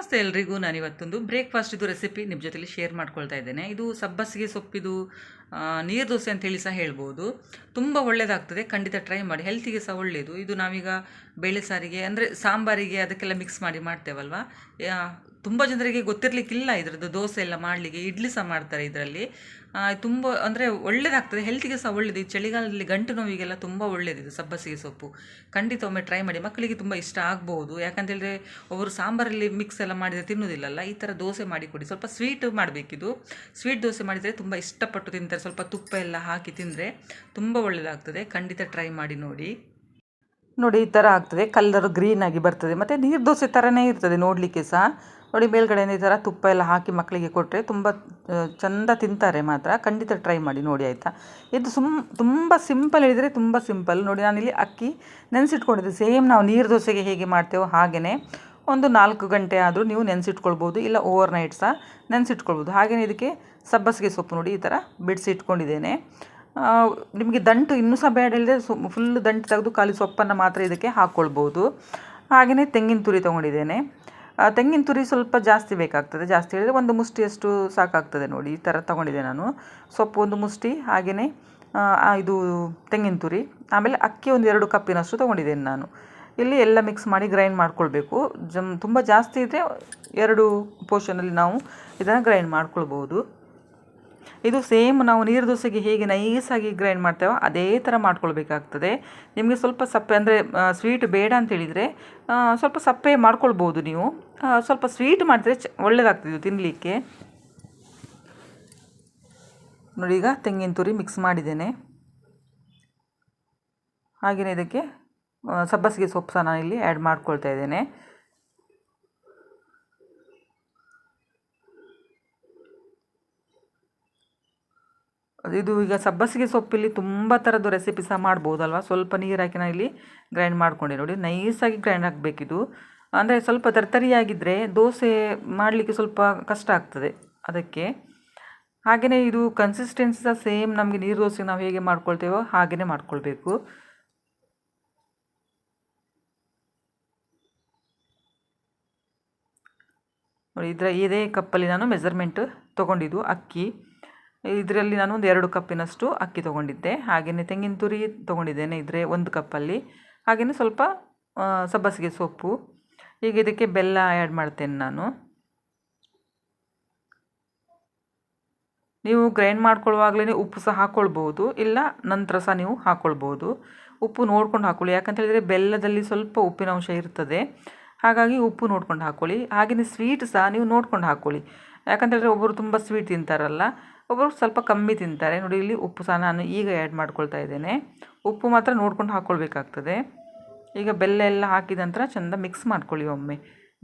ನಮಸ್ತೆ ಎಲ್ರಿಗೂ. ನಾನು ಇವತ್ತೊಂದು ಬ್ರೇಕ್ಫಾಸ್ಟ್ ಇದು ರೆಸಿಪಿ ನಿಮ್ಮ ಜೊತೆಲಿ ಶೇರ್ ಮಾಡ್ಕೊಳ್ತಾ ಇದ್ದೇನೆ. ಇದು ಸಬ್ಬಸಿಗೆ ಸೊಪ್ಪಿದು ನೀರು ದೋಸೆ ಅಂತೇಳಿ ಸಹ ಹೇಳ್ಬೋದು. ತುಂಬ ಒಳ್ಳೆಯದಾಗ್ತದೆ ಖಂಡಿತ ಟ್ರೈ ಮಾಡಿ. ಹೆಲ್ತಿಗೆ ಸಹ ಒಳ್ಳೆಯದು ಇದು ನಾವೀಗ ಬೇಳೆ ಸಾರಿಗೆ, ಅಂದರೆ ಸಾಂಬಾರಿಗೆ ಅದಕ್ಕೆಲ್ಲ ಮಿಕ್ಸ್ ಮಾಡಿ ಮಾಡ್ತೇವಲ್ವ? ತುಂಬ ಜನರಿಗೆ ಗೊತ್ತಿರಲಿಕ್ಕಿಲ್ಲ ಇದರದ್ದು ದೋಸೆ ಎಲ್ಲ ಮಾಡಲಿಕ್ಕೆ, ಇಡ್ಲಿ ಸಹ ಮಾಡ್ತಾರೆ ಇದರಲ್ಲಿ. ತುಂಬ, ಅಂದರೆ ಒಳ್ಳೆಯದಾಗ್ತದೆ ಹೆಲ್ತಿಗೆ ಸಹ ಒಳ್ಳೆಯದು ಈ ಚಳಿಗಾಲದಲ್ಲಿ ಗಂಟು ನೋವಿಗೆಲ್ಲ ತುಂಬ ಒಳ್ಳೆಯದಿದೆ ಸಬ್ಬಸಿಗೆ ಸೊಪ್ಪು. ಖಂಡಿತ ಒಮ್ಮೆ ಟ್ರೈ ಮಾಡಿ. ಮಕ್ಕಳಿಗೆ ತುಂಬ ಇಷ್ಟ ಆಗ್ಬೋದು. ಯಾಕಂತೇಳಿದ್ರೆ ಅವರು ಸಾಂಬಾರಲ್ಲಿ ಮಿಕ್ಸ್ ಎಲ್ಲ ಮಾಡಿದರೆ ತಿನ್ನೋದಿಲ್ಲಲ್ಲ, ಈ ಥರ ದೋಸೆ ಮಾಡಿ ಕೊಡಿ. ಸ್ವಲ್ಪ ಸ್ವೀಟ್ ಮಾಡಬೇಕಿದು ಸ್ವೀಟ್ ದೋಸೆ ಮಾಡಿದರೆ ತುಂಬ ಇಷ್ಟಪಟ್ಟು ತಿಂತಾರೆ. ಸ್ವಲ್ಪ ತುಪ್ಪ ಎಲ್ಲ ಹಾಕಿ ತಿಂದರೆ ತುಂಬ ಒಳ್ಳೆಯದಾಗ್ತದೆ ಖಂಡಿತ ಟ್ರೈ ಮಾಡಿ ನೋಡಿ. ನೋಡಿ, ಈ ಥರ ಆಗ್ತದೆ. ಕಲ್ಲರು ಗ್ರೀನ್ ಆಗಿ ಬರ್ತದೆ. ಮತ್ತು ನೀರು ದೋಸೆ ಥರನೇ ಇರ್ತದೆ ನೋಡಲಿಕ್ಕೆ ಸಹ. ನೋಡಿ ಮೇಲ್ಗಡೆ ಈ ಥರ ತುಪ್ಪ ಎಲ್ಲ ಹಾಕಿ ಮಕ್ಕಳಿಗೆ ಕೊಟ್ಟರೆ ತುಂಬ ಚಂದ ತಿಂತಾರೆ ಮಾತ್ರ. ಖಂಡಿತ ಟ್ರೈ ಮಾಡಿ, ನೋಡಿ ಆಯಿತಾ? ಇದು ಸುಮ್, ತುಂಬ ಸಿಂಪಲ್ ಹೇಳಿದರೆ ತುಂಬ ಸಿಂಪಲ್. ನೋಡಿ ನಾನಿಲ್ಲಿ ಅಕ್ಕಿ ನೆನೆಸಿಟ್ಕೊಂಡಿದ್ದೆ. ಸೇಮ್ ನಾವು ನೀರು ದೋಸೆಗೆ ಹೇಗೆ ಮಾಡ್ತೇವೋ ಹಾಗೆಯೇ ಒಂದು ನಾಲ್ಕು ಗಂಟೆ ಆದರೂ ನೀವು ನೆನೆಸಿಟ್ಕೊಳ್ಬೋದು, ಇಲ್ಲ ಓವರ್ ನೈಟ್ ಸಹ ನೆನೆಸಿಟ್ಕೊಳ್ಬೋದು. ಹಾಗೆಯೇ ಇದಕ್ಕೆ ಸಬ್ಬಸಿಗೆ ಸೊಪ್ಪು ನೋಡಿ ಈ ಥರ ಬಿಡಿಸಿ ಇಟ್ಕೊಂಡಿದ್ದೇನೆ. ನಿಮಗೆ ದಂಟು ಇನ್ನೂ ಸಹ ಬೇಡ ಹೇಳಿದ್ರೆ ಸೊ ಫುಲ್ ದಂಟು ತೆಗೆದು ಖಾಲಿ ಸೊಪ್ಪನ್ನು ಮಾತ್ರ ಇದಕ್ಕೆ ಹಾಕ್ಕೊಳ್ಬೋದು ಹಾಗೆಯೇ ತೆಂಗಿನ ತುರಿ ತೊಗೊಂಡಿದ್ದೇನೆ. ತೆಂಗಿನ ತುರಿ ಸ್ವಲ್ಪ ಜಾಸ್ತಿ ಬೇಕಾಗ್ತದೆ. ಜಾಸ್ತಿ ಹೇಳಿದರೆ ಒಂದು ಮುಷ್ಟಿಯಷ್ಟು ಸಾಕಾಗ್ತದೆ ನೋಡಿ. ಈ ಥರ ತಗೊಂಡಿದ್ದೆ ನಾನು. ಸೊಪ್ಪು ಒಂದು ಮುಷ್ಟಿ ಹಾಗೆಯೇ ಇದು ತೆಂಗಿನ ತುರಿ, ಆಮೇಲೆ ಅಕ್ಕಿ ಒಂದು ಎರಡು ಕಪ್ಪಿನಷ್ಟು ತೊಗೊಂಡಿದ್ದೇನೆ ನಾನು. ಇಲ್ಲಿ ಎಲ್ಲ ಮಿಕ್ಸ್ ಮಾಡಿ ಗ್ರೈಂಡ್ ಮಾಡ್ಕೊಳ್ಬೇಕು. ಜಮ್, ತುಂಬ ಜಾಸ್ತಿ ಇದ್ದರೆ ಎರಡು ಪೋರ್ಷನಲ್ಲಿ ನಾವು ಇದನ್ನು ಗ್ರೈಂಡ್ ಮಾಡ್ಕೊಳ್ಬೋದು ಇದು ಸೇಮ್ ನಾವು ನೀರು ದೋಸೆಗೆ ಹೇಗೆ ನೈಸಾಗಿ ಗ್ರೈಂಡ್ ಮಾಡ್ತೇವೋ ಅದೇ ಥರ ಮಾಡ್ಕೊಳ್ಬೇಕಾಗ್ತದೆ. ನಿಮಗೆ ಸ್ವಲ್ಪ ಸಪ್ಪೆ ಅಂದರೆ ಸ್ವೀಟ್ ಬೇಡ ಅಂತೇಳಿದರೆ ಸ್ವಲ್ಪ ಸಪ್ಪೆ ಮಾಡ್ಕೊಳ್ಬೋದು ನೀವು. ಸ್ವಲ್ಪ ಸ್ವೀಟ್ ಮಾಡಿದ್ರೆ ಚ ಒಳ್ಳೆಯದಾಗ್ತಿದ್ದು ತಿನ್ನಲಿಕ್ಕೆ ನೋಡಿ ಈಗ ತೆಂಗಿನ ತುರಿ ಮಿಕ್ಸ್ ಮಾಡಿದ್ದೇನೆ. ಹಾಗೆಯೇ ಇದಕ್ಕೆ ಸಬ್ಬಸಿಗೆ ಸೊಪ್ಪು ಸಹ ನಾನು ಇಲ್ಲಿ ಆ್ಯಡ್ ಮಾಡ್ಕೊಳ್ತಾ ಇದ್ದೇನೆ. ಇದು ಈಗ ಸಬ್ಬಸಿಗೆ ಸೊಪ್ಪಲ್ಲಿ ತುಂಬ ಥರದ್ದು ರೆಸಿಪಿ ಸಹ ಮಾಡ್ಬೋದಲ್ವ? ಸ್ವಲ್ಪ ನೀರು ಹಾಕಿ ನಾನು ಇಲ್ಲಿ ಗ್ರೈಂಡ್ ಮಾಡ್ಕೊಂಡೆ ನೋಡಿ. ನೈಸಾಗಿ ಗ್ರೈಂಡ್ ಹಾಕಬೇಕಿದು ಅಂದರೆ ಸ್ವಲ್ಪ ತರ್ತರಿಯಾಗಿದ್ದರೆ ದೋಸೆ ಮಾಡಲಿಕ್ಕೆ ಸ್ವಲ್ಪ ಕಷ್ಟ ಆಗ್ತದೆ ಅದಕ್ಕೆ. ಹಾಗೆಯೇ ಇದು ಕನ್ಸಿಸ್ಟೆನ್ಸಿ ಸಹ ಸೇಮ್ ನಮಗೆ ನೀರು ದೋಸೆ ನಾವು ಹೇಗೆ ಮಾಡ್ಕೊಳ್ತೇವೋ ಹಾಗೆಯೇ ಮಾಡ್ಕೊಳ್ಬೇಕು. ನೋಡಿ ಇದರ ಇದೇ ಕಪ್ಪಲ್ಲಿ ನಾನು ಮೆಜರ್ಮೆಂಟ್ ತೊಗೊಂಡಿದ್ದು ಅಕ್ಕಿ. ಇದರಲ್ಲಿ ನಾನು ಒಂದು ಎರಡು ಕಪ್ಪಿನಷ್ಟು ಅಕ್ಕಿ ತೊಗೊಂಡಿದ್ದೆ. ಹಾಗೆಯೇ ತೆಂಗಿನ ತುರಿ ತೊಗೊಂಡಿದ್ದೇನೆ ಇದ್ರೆ ಒಂದು ಕಪ್ಪಲ್ಲಿ. ಹಾಗೆಯೇ ಸ್ವಲ್ಪ ಸಬ್ಬಸಿಗೆ ಸೊಪ್ಪು. ಈಗ ಇದಕ್ಕೆ ಬೆಲ್ಲ ಆ್ಯಡ್ ಮಾಡ್ತೇನೆ ನಾನು. ನೀವು ಗ್ರೈಂಡ್ ಮಾಡ್ಕೊಳ್ಳುವಾಗಲೇ ಉಪ್ಪು ಸಹ ಹಾಕ್ಕೊಳ್ಬೋದು ಇಲ್ಲ, ನಂತರ ಸಹ ನೀವು ಹಾಕ್ಕೊಳ್ಬೋದು ಉಪ್ಪು ನೋಡ್ಕೊಂಡು ಹಾಕ್ಕೊಳ್ಳಿ ಯಾಕಂತ ಹೇಳಿದರೆ ಬೆಲ್ಲದಲ್ಲಿ ಸ್ವಲ್ಪ ಉಪ್ಪಿನ ಅಂಶ ಇರ್ತದೆ. ಹಾಗಾಗಿ ಉಪ್ಪು ನೋಡ್ಕೊಂಡು ಹಾಕ್ಕೊಳ್ಳಿ ಹಾಗೆಯೇ ಸ್ವೀಟ್ ಸಹ ನೀವು ನೋಡ್ಕೊಂಡು ಹಾಕ್ಕೊಳ್ಳಿ ಯಾಕಂತ ಹೇಳಿದ್ರೆ ಒಬ್ಬರು ತುಂಬ ಸ್ವೀಟ್ ತಿಂತಾರಲ್ಲ, ಒಬ್ಬರು ಸ್ವಲ್ಪ ಕಮ್ಮಿ ತಿಂತಾರೆ. ನೋಡಿ, ಇಲ್ಲಿ ಉಪ್ಪು ಸಹ ನಾನು ಈಗ ಆ್ಯಡ್ ಮಾಡ್ಕೊಳ್ತಾ ಇದ್ದೇನೆ. ಉಪ್ಪು ಮಾತ್ರ ನೋಡ್ಕೊಂಡು ಹಾಕ್ಕೊಳ್ಬೇಕಾಗ್ತದೆ ಈಗ ಬೆಲ್ಲ ಎಲ್ಲ ಹಾಕಿದ ನಂತರ ಚೆಂದ ಮಿಕ್ಸ್ ಮಾಡ್ಕೊಳ್ಳಿ ಒಮ್ಮೆ.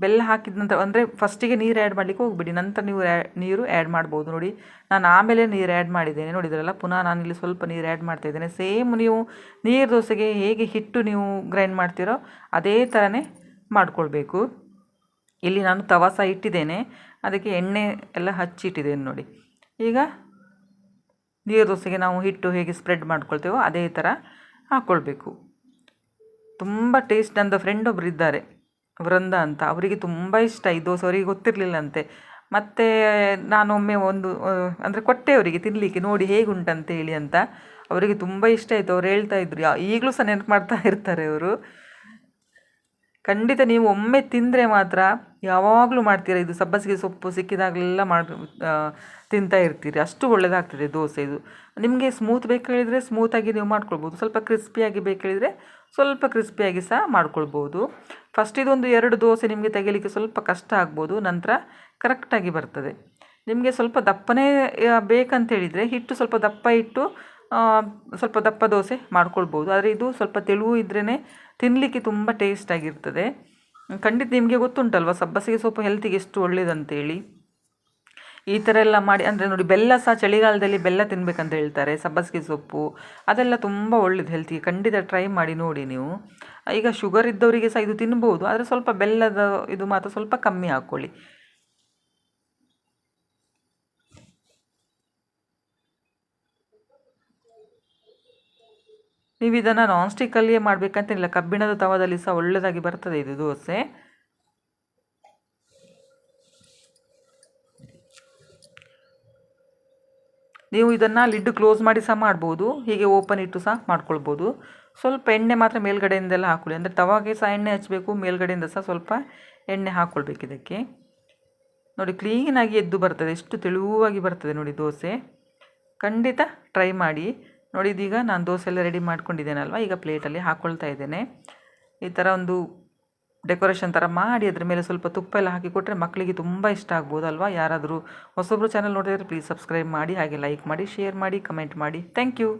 ಬೆಲ್ಲ ಹಾಕಿದ ನಂತರ, ಅಂದರೆ ಫಸ್ಟಿಗೆ ನೀರು ಆ್ಯಡ್ ಮಾಡಲಿಕ್ಕೆ ಹೋಗ್ಬಿಡಿ, ನಂತರ ನೀವು ನೀರು ಆ್ಯಡ್ ಮಾಡ್ಬೋದು. ನೋಡಿ, ನಾನು ಆಮೇಲೆ ನೀರು ಆ್ಯಡ್ ಮಾಡಿದ್ದೇನೆ. ನೋಡಿದ್ರಲ್ಲ ಪುನಃ ಇಲ್ಲಿ ಸ್ವಲ್ಪ ನೀರು ಆ್ಯಡ್ ಮಾಡ್ತಾ ಇದ್ದೇನೆ. ಸೇಮ್ ನೀವು ನೀರು ದೋಸೆಗೆ ಹೇಗೆ ಹಿಟ್ಟು ನೀವು ಗ್ರೈಂಡ್ ಮಾಡ್ತೀರೋ, ಅದೇ ಥರನೇ ಮಾಡ್ಕೊಳ್ಬೇಕು. ಇಲ್ಲಿ ನಾನು ತವಾಸ ಇಟ್ಟಿದ್ದೇನೆ. ಅದಕ್ಕೆ ಎಣ್ಣೆ ಎಲ್ಲ ಹಚ್ಚಿಟ್ಟಿದ್ದೇನೆ ನೋಡಿ. ಈಗ ನೀರು ದೋಸೆಗೆ ನಾವು ಹಿಟ್ಟು ಹೇಗೆ ಸ್ಪ್ರೆಡ್ ಮಾಡ್ಕೊಳ್ತೇವೋ ಅದೇ ಥರ ಹಾಕ್ಕೊಳ್ಬೇಕು ತುಂಬ ಟೇಸ್ಟ್ ನನ್ನ ಫ್ರೆಂಡ್ ಒಬ್ರು ಇದ್ದಾರೆ, ವೃಂದ ಅಂತ. ಅವರಿಗೆ ತುಂಬ ಇಷ್ಟ, ಈ ದೋಸೆ ಅವರಿಗೆ ಗೊತ್ತಿರಲಿಲ್ಲಂತೆ. ಮತ್ತು ನಾನೊಮ್ಮೆ ಒಂದು ಅಂದರೆ ಕೊಟ್ಟೆ ಅವರಿಗೆ ತಿನ್ನಲಿಕ್ಕೆ ನೋಡಿ ಹೇಗುಂಟಂತ ಹೇಳಿ ಅಂತ ಅವರಿಗೆ ತುಂಬ ಇಷ್ಟ ಆಯಿತು. ಅವ್ರು ಹೇಳ್ತಾ ಇದ್ರು ಈಗಲೂ ಸಹ ನೆನಪು ಮಾಡ್ತಾ ಇರ್ತಾರೆ ಅವರು ಖಂಡಿತ ನೀವು ಒಮ್ಮೆ ತಿಂದರೆ ಮಾತ್ರ ಯಾವಾಗಲೂ ಮಾಡ್ತೀರಾ? ಇದು ಸಬ್ಬಸಿಗೆ ಸೊಪ್ಪು ಸಿಕ್ಕಿದಾಗಲೆಲ್ಲ ಮಾಡಿ ತಿಂತಾ ಇರ್ತೀರಿ. ಅಷ್ಟು ಒಳ್ಳೆಯದಾಗ್ತದೆ ದೋಸೆ ಇದು. ನಿಮಗೆ ಸ್ಮೂತ್ ಬೇಕು ಹೇಳಿದರೆ ಸ್ಮೂತಾಗಿ ನೀವು ಮಾಡ್ಕೊಳ್ಬೋದು. ಸ್ವಲ್ಪ ಕ್ರಿಸ್ಪಿಯಾಗಿ ಬೇಕು ಹೇಳಿದರೆ ಸ್ವಲ್ಪ ಕ್ರಿಸ್ಪಿಯಾಗಿ ಸಹ ಮಾಡ್ಕೊಳ್ಬೋದು. ಫಸ್ಟ್ ಇದೊಂದು ಎರಡು ದೋಸೆ ನಿಮಗೆ ತೆಗಿಲಿಕ್ಕೆ ಸ್ವಲ್ಪ ಕಷ್ಟ ಆಗ್ಬೋದು. ನಂತರ ಕರೆಕ್ಟಾಗಿ ಬರ್ತದೆ. ನಿಮಗೆ ಸ್ವಲ್ಪ ದಪ್ಪನೇ ಬೇಕಂತೇಳಿದರೆ ಹಿಟ್ಟು ಸ್ವಲ್ಪ ದಪ್ಪ ಇಟ್ಟು ಸ್ವಲ್ಪ ದಪ್ಪ ದೋಸೆ ಮಾಡ್ಕೊಳ್ಬೋದು. ಆದರೆ ಇದು ಸ್ವಲ್ಪ ತೆಳುವು ಇದ್ರೇ ತಿನ್ನಲಿಕ್ಕೆ ತುಂಬ ಟೇಸ್ಟಾಗಿರ್ತದೆ ಖಂಡಿತ ನಿಮಗೆ ಗೊತ್ತುಂಟಲ್ವ? ಸಬ್ಬಸಿಗೆ ಸೊಪ್ಪು ಹೆಲ್ತಿಗೆ ಎಷ್ಟು ಒಳ್ಳೇದಂತೇಳಿ? ಈ ಥರ ಎಲ್ಲ ಮಾಡಿ, ಅಂದರೆ ನೋಡಿ, ಬೆಲ್ಲ ಸಹ ಚಳಿಗಾಲದಲ್ಲಿ ಬೆಲ್ಲ ತಿನ್ಬೇಕಂತ ಹೇಳ್ತಾರೆ, ಸಬ್ಬಸಿಗೆ ಸೊಪ್ಪು. ಅದೆಲ್ಲ ತುಂಬ ಒಳ್ಳೇದು ಹೆಲ್ತಿಗೆ ಖಂಡಿತ ಟ್ರೈ ಮಾಡಿ ನೋಡಿ ನೀವು. ಈಗ ಶುಗರ್ ಇದ್ದವರಿಗೆ ಸಹ ಇದು ತಿನ್ಬೋದು, ಆದರೆ ಸ್ವಲ್ಪ ಬೆಲ್ಲದ ಇದು ಮಾತ್ರ ಸ್ವಲ್ಪ ಕಮ್ಮಿ ಹಾಕ್ಕೊಳ್ಳಿ ನೀವು ಇದನ್ನು ನಾನ್ ಸ್ಟಿಕ್ಕಲ್ಲಿಯೇ ಮಾಡಬೇಕಂತೇನಿಲ್ಲ ಕಬ್ಬಿಣದ ತವದಲ್ಲಿ ಸಹ ಒಳ್ಳೆಯದಾಗಿ ಬರ್ತದೆ ಇದು ದೋಸೆ. ನೀವು ಇದನ್ನು ಲಿಡ್ ಕ್ಲೋಸ್ ಮಾಡಿ ಸಹ ಮಾಡ್ಬೋದು. ಹೀಗೆ ಓಪನ್ ಇಟ್ಟು ಸಹ ಮಾಡ್ಕೊಳ್ಬೋದು. ಸ್ವಲ್ಪ ಎಣ್ಣೆ ಮಾತ್ರ ಮೇಲ್ಗಡೆಯಿಂದೆಲ್ಲ ಹಾಕೊಳ್ಳಿ. ಅಂದರೆ ತವಾಗೆ ಸಹ ಎಣ್ಣೆ ಹಚ್ಚಬೇಕು ಮೇಲ್ಗಡೆಯಿಂದ ಸಹ ಸ್ವಲ್ಪ ಎಣ್ಣೆ ಹಾಕ್ಕೊಳ್ಬೇಕು ಇದಕ್ಕೆ. ನೋಡಿ ಕ್ಲೀನಾಗಿ ಎದ್ದು ಬರ್ತದೆ. ಎಷ್ಟು ತೆಳುವಾಗಿ ಬರ್ತದೆ ನೋಡಿ ದೋಸೆ. ಖಂಡಿತ ಟ್ರೈ ಮಾಡಿ. ನೋಡಿ, ಇದೀಗ ನಾನು ದೋಸೆ ಎಲ್ಲ ರೆಡಿ ಮಾಡ್ಕೊಂಡಿದ್ದೇನಲ್ವ? ಈಗ ಪ್ಲೇಟಲ್ಲಿ ಹಾಕ್ಕೊಳ್ತಾ ಇದ್ದೇನೆ. ಈ ಥರ ಒಂದು ಡೆಕೋರೇಷನ್ ಥರ ಮಾಡಿ ಅದ್ರ ಮೇಲೆ ಸ್ವಲ್ಪ ತುಪ್ಪ ಎಲ್ಲ ಹಾಕಿ ಕೊಟ್ಟರೆ ಮಕ್ಕಳಿಗೆ ತುಂಬ ಇಷ್ಟ ಆಗ್ಬೋದು ಅಲ್ವಾ ಯಾರಾದರೂ ಹೊಸೊಬ್ಬರು ಚಾನಲ್ ನೋಡಿದರೆ ಪ್ಲೀಸ್ ಸಬ್ಸ್ಕ್ರೈಬ್ ಮಾಡಿ, ಹಾಗೆ ಲೈಕ್ ಮಾಡಿ ಶೇರ್ ಮಾಡಿ ಕಮೆಂಟ್ ಮಾಡಿ. Thank you